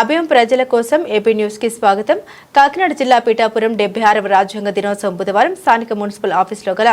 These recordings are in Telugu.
అభయం ప్రజల కోసం ఏపీ న్యూస్కి స్వాగతం. కాకినాడ జిల్లా పీఠాపురం డెబ్బై ఆరవ రాజ్యాంగ దినోత్సవం బుధవారం స్థానిక మున్సిపల్ ఆఫీసులో గల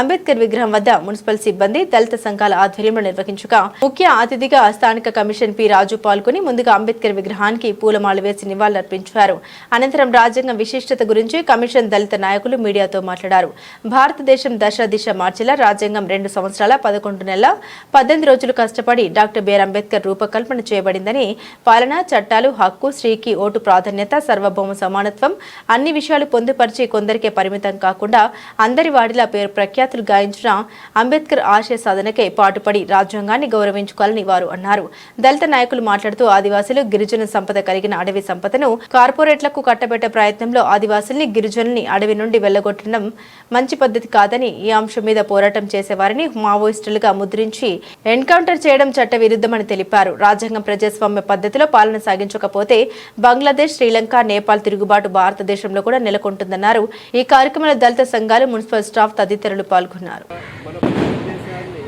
అంబేద్కర్ విగ్రహం వద్ద మున్సిపల్ సిబ్బంది దళిత సంఘాల ఆధ్వర్యంలో నిర్వహించగా ముఖ్య అతిథిగా స్థానిక కమిషన్ పి రాజు పాల్గొని ముందుగా అంబేద్కర్ విగ్రహానికి పూలమాల వేసి నివాళులర్పించారు. అనంతరం రాజ్యాంగ విశిష్టత గురించి కమిషన్ దళిత నాయకులు మీడియాతో మాట్లాడారు. భారతదేశం దశ దిశ మార్చేలా రాజ్యాంగం రెండు సంవత్సరాల పదకొండు నెలల పద్దెనిమిది రోజులు కష్టపడి డాక్టర్ బిఆర్ అంబేద్కర్ రూపకల్పన చేయబడిందని పాలన చట్టాలు హక్కు స్త్రీకి ఓటు ప్రాధాన్యత సర్వభౌమ సమానత్వం అన్ని విషయాలు పొందుపరిచి కొందరికే పరిమితం కాకుండా అందరి వాడిలా పేరు ప్రఖ్యాతులు గాయించిన అంబేద్కర్ ఆశయ సాధనకే పాటుపడి రాజ్యాంగాన్ని గౌరవించుకోవాలని వారు అన్నారు. దళిత నాయకులు మాట్లాడుతూ ఆదివాసులు గిరిజన సంపద కలిగిన అడవి సంపదను కార్పొరేట్లకు కట్టబెట్టే ప్రయత్నంలో ఆదివాసుల్ని గిరిజనుల్ని అడవి నుండి వెళ్ళగొట్టడం మంచి పద్ధతి కాదని ఈ అంశం మీద పోరాటం చేసేవారిని మావోయిస్టులుగా ముద్రించి ఎన్కౌంటర్ చేయడం చట్ట విరుద్ధమని తెలిపారు. రాజ్యాంగం ప్రజాస్వామ్య పద్ధతిలో పాలన సాగించకపోతే బంగ్లాదేశ్ శ్రీలంక నేపాల్ తిరుగుబాటు భారతదేశంలో కూడా నెలకొంటుందన్నారు. ఈ కార్యక్రమంలో దళిత సంఘాలు మున్సిపల్ స్టాఫ్ తదితరులు పాల్గొన్నారు. మన భారతదేశాన్ని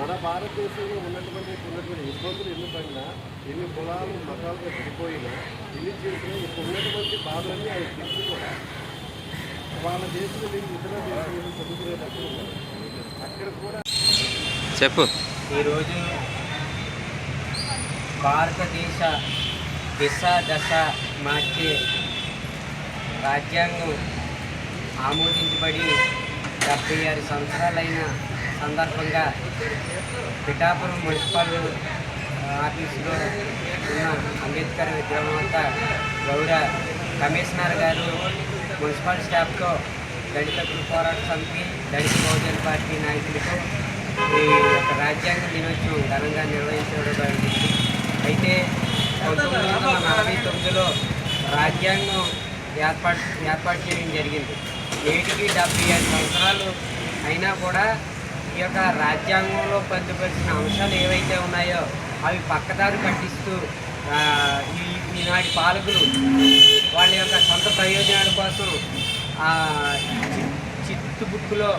మన భారతదేశంలో ఉన్నటువంటి ఉన్నటువంటి ఇబ్బందులు ఎన్ని పడినా ఎన్ని కులాలు మతాలుగా విడిపోయినా ఎన్ని చేసినా ఇప్పుడు ఉన్నటువంటి బాధలన్నీ అవి తిరిగి కూడా వాళ్ళ దేశంలో వెళ్ళి ఇతర దేశాలను చదువుకునేటప్పుడు అక్కడ కూడా చెప్పు. ఈరోజు భారతదేశ దిశ దశ మార్చే రాజ్యాంగం ఆమోదించబడి డెబ్బై ఆరు సంవత్సరాలైన సందర్భంగా పిఠాపురం మున్సిపల్ ఆఫీసులో ఉన్న అంబేద్కర్ విగ్రహం వద్ద గౌడ కమిషనర్ గారు మున్సిపల్ స్టాఫ్తో దళిత కుల పోరాట సమితి దళిత బహుజన పార్టీ నాయకులతో ఈ యొక్క రాజ్యాంగ దినోత్సవం ఘనంగా నిర్వహించడం జరిగింది అయితే పంతొమ్మిది వందల నలభై తొమ్మిదిలో రాజ్యాంగం ఏర్పాటు ఏర్పాటు చేయడం జరిగింది. నేటికి డెబ్బై ఐదు సంవత్సరాలు అయినా కూడా ఈ యొక్క రాజ్యాంగంలో పొందుపరిచిన అంశాలు ఏవైతే ఉన్నాయో అవి పక్కదారి పట్టిస్తూ ఈ ఈనాటి పాలకులు వాళ్ళ యొక్క సొంత ప్రయోజనాల కోసం చిత్తు బుక్కులో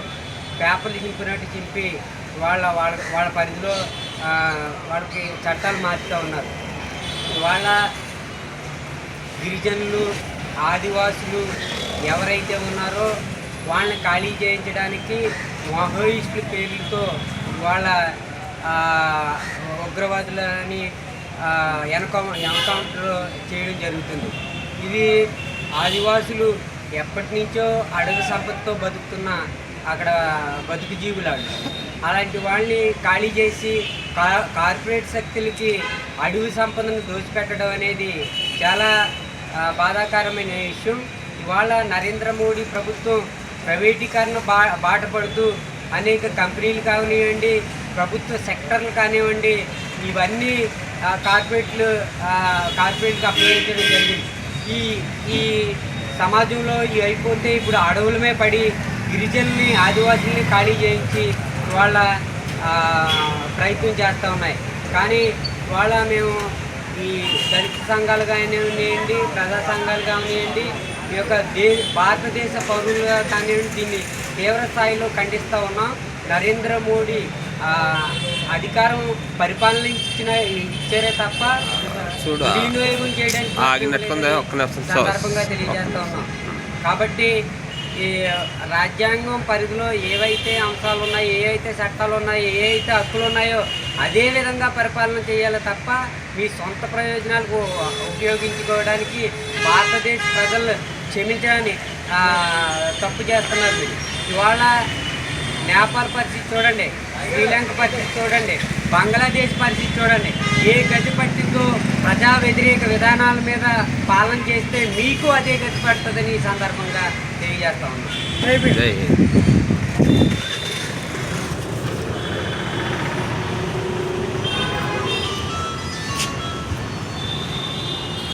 పేపర్లు చింపినట్టు చింపి వాళ్ళ వాళ్ళ వాళ్ళ పరిధిలో వాళ్ళకి చట్టాలు మార్చుతూ ఉన్నారు. వాళ్ళ గిరిజనులు ఆదివాసులు ఎవరైతే ఉన్నారో వాళ్ళని ఖాళీ చేయించడానికి మహోయిస్టుల పేర్లతో వాళ్ళ ఉగ్రవాదులని ఎన్కౌ ఎన్కౌంటర్ చేయడం జరుగుతుంది. ఇది ఆదివాసులు ఎప్పటి నుంచో అడవి సంపదతో బతుకుతున్న అక్కడ బతుకు జీవులాడు అలాంటి వాళ్ళని ఖాళీ చేసి కార్పొరేట్ శక్తులకి అడవి సంపదను దోచిపెట్టడం అనేది చాలా బాధాకరమైన విషయం. ఇవాళ నరేంద్ర మోడీ ప్రభుత్వం ప్రైవేటీకరణ బా బాట పడుతూ అనేక కంపెనీలు కానివ్వండి ప్రభుత్వ సెక్టర్లు కానివ్వండి ఇవన్నీ కార్పొరేట్లు కార్పొరేట్కి అప్పగించడం జరిగింది. ఈ ఈ సమాజంలో ఇవి అయిపోతే ఇప్పుడు అడవులమే పడి గిరిజనుల్ని ఆదివాసుల్ని ఖాళీ చేయించి వాళ్ళ ప్రయత్నం చేస్తూ ఉన్నాయి. కానీ వాళ్ళ మేము ఈ దళిత సంఘాలు కానివ్వండి ప్రజా సంఘాలు కానివ్వండి ఈ యొక్క దే భారతదేశ పౌరులుగా కానివ్వండి దీన్ని తీవ్ర స్థాయిలో ఖండిస్తూ ఉన్నాం. నరేంద్ర మోడీ అధికారం పరిపాలన ఇచ్చిన ఇచ్చారే తప్ప చూడు. చేయడానికి సందర్భంగా తెలియజేస్తా ఉన్నాం. కాబట్టి ఈ రాజ్యాంగం పరిధిలో ఏవైతే అంశాలు ఉన్నాయో ఏవైతే చట్టాలు ఉన్నాయో ఏవైతే హక్కులు ఉన్నాయో అదే విధంగా పరిపాలన చేయాలి తప్ప మీ సొంత ప్రయోజనాలకు ఉపయోగించుకోవడానికి భారతదేశ ప్రజలు క్షమించాలని తప్పు చేస్తున్నారు మీరు. ఇవాళ నేపాల్ పరిస్థితి చూడండి శ్రీలంక పరిస్థితి చూడండి బంగ్లాదేశ్ పరిస్థితి చూడండి ఏ గతి పట్టిందో ప్రజా వ్యతిరేక విధానాల మీద పాలన చేస్తే మీకు అదే గతి పడుతుందని ఈ సందర్భంగా తెలియజేస్తా ఉన్నాం జై హింద్